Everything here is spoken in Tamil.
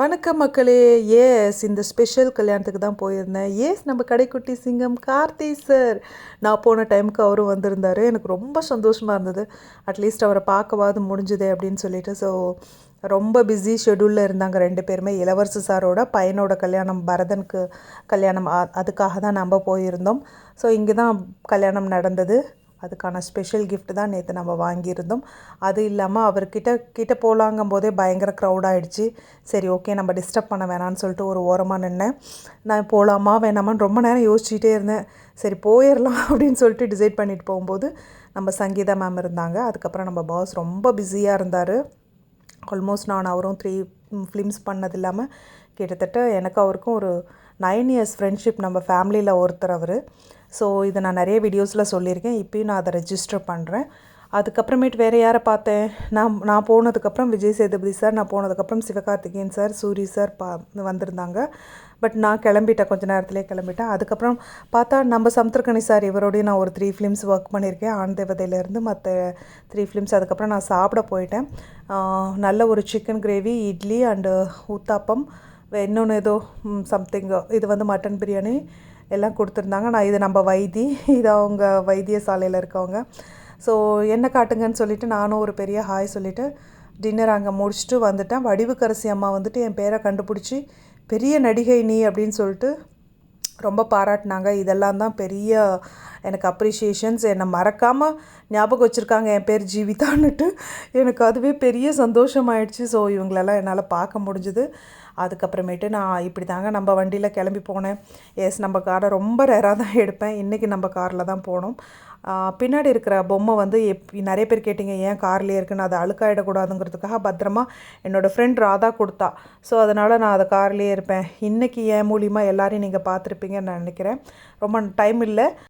வணக்கம் மக்களே ஏஸ் இந்த ஸ்பெஷல் கல்யாணத்துக்கு தான் போயிருந்தேன். ஏஸ் நம்ம கடைக்குட்டி சிங்கம் கார்த்தி சார். நான் போன டைமுக்கு அவரும் வந்திருந்தார். எனக்கு ரொம்ப சந்தோஷமாக இருந்தது. அட்லீஸ்ட் அவரை பார்க்கவாது முடிஞ்சுதே அப்படின்னு சொல்லிட்டு. ஸோ ரொம்ப பிஸி ஷெடியூலில் இருந்தாங்க ரெண்டு பேருமே. இளவரசு சாரோட பையனோட கல்யாணம் பரதனுக்கு கல்யாணம். அதுக்காக தான் நம்ம போயிருந்தோம். ஸோ இங்கே தான் கல்யாணம் நடந்தது. அதுக்கான ஸ்பெஷல் கிஃப்ட் தான் நேற்று நம்ம வாங்கியிருந்தோம். அது இல்லாமல் அவர்கிட்ட கிட்ட போகலாங்கும் போதே பயங்கர க்ரௌட் ஆகிடுச்சி சரி ஓகே நம்ம டிஸ்டர்ப் பண்ண வேணாம்னு சொல்லிட்டு ஒரு ஓரமாக நின்னேன். நான் போகலாமா வேணாமான்னு ரொம்ப நேரம் யோசிச்சுட்டே இருந்தேன். சரி போயிடலாம் அப்படின்னு சொல்லிட்டு டிசைட் பண்ணிட்டு போகும்போது நம்ம சங்கீதா மேம் இருந்தாங்க. அதுக்கப்புறம் நம்ம பாஸ் ரொம்ப பிஸியாக இருந்தார். ஆல்மோஸ்ட் நான் அவரும் த்ரீ ஃபிலிம்ஸ் பண்ணது இல்லாமல் கிட்டத்தட்ட எனக்கு அவருக்கும் ஒரு நைன் இயர்ஸ் ஃப்ரெண்ட்ஷிப் நம்ம ஃபேமிலியில் ஒருத்தர் அவர். ஸோ இதை நான் நிறைய வீடியோஸில் சொல்லியிருக்கேன். இப்போயும் நான் அதை ரெஜிஸ்டர் பண்ணுறேன் அதுக்கப்புறமேட்டு வேறு யாரை பார்த்தேன்? நான் நான் போனதுக்கப்புறம் விஜய் சேதுபதி சார் நான் போனதுக்கப்புறம் சிவகார்த்திகேயன் சார் சூரி சார் பா வந்திருந்தாங்க. பட் நான் கிளம்பிட்டேன். கொஞ்ச நேரத்துலேயே கிளம்பிட்டேன். அதுக்கப்புறம் பார்த்தா நம்ம சமுத்திரகணி சார் இவரோடய நான் ஒரு த்ரீ ஃபிலிம்ஸ் ஒர்க் பண்ணியிருக்கேன். ஆண் தேவதையிலேருந்து மற்ற த்ரீ ஃபிலிம்ஸ் அதுக்கப்புறம் நான் சாப்பிட போயிட்டேன். நல்ல ஒரு chicken gravy idli and uttapam. இன்னொன்று ஏதோ சம்திங் இது வந்து மட்டன் பிரியாணி. எல்லாம் கொடுத்துருந்தாங்க. நான் இது நம்ம வைத்தி இது அவங்க வைத்தியசாலையில் இருக்கவங்க. ஸோ என்ன காட்டுங்கன்னு சொல்லிட்டு நானும் ஒரு பெரிய ஹாய் சொல்லிவிட்டு டின்னர் அங்கே முடிச்சுட்டு வந்துட்டேன். வடிவுக்கரசி அம்மா வந்துட்டு என் பேரை கண்டுபிடிச்சி பெரிய நடிகை நீ அப்படின்னு சொல்லிட்டு ரொம்ப பாராட்டினாங்க. இதெல்லாம் தான் பெரிய எனக்கு அப்ரிஷியேஷன்ஸ் என்னை மறக்காமல் ஞாபகம் வச்சுருக்காங்க என் பேர் ஜீவிதான்னுட்டு. எனக்கு அதுவே பெரிய சந்தோஷமாயிடுச்சு. ஸோ இவங்களெல்லாம் என்னால் பார்க்க முடிஞ்சுது. அதுக்கப்புறமேட்டு நான் இப்படி தாங்க நம்ம வண்டியில் கிளம்பி போனேன். எஸ் நம்ம காரை ரொம்ப ரேராக தான் எடுப்பேன். இன்றைக்கி நம்ம காரில் தான் போனோம். பின்னாடி இருக்கிற பொம்மை வந்து எப் நிறைய பேர் கேட்டிங்க ஏன் கார்லேயே இருக்குன்னு? அதை அழுக்காயிடக்கூடாதுங்கிறதுக்காக பத்திரமா என்னோடய ஃப்ரெண்ட் ராதா கொடுத்தா. ஸோ அதனால் நான் அதை கார்லேயே இருப்பேன். இன்றைக்கி என் மூலிமா எல்லோரையும் நீங்கள் பார்த்துருப்பீங்கன்னு நான் நினைக்கிறேன். ரொம்ப டைம் இல்லை.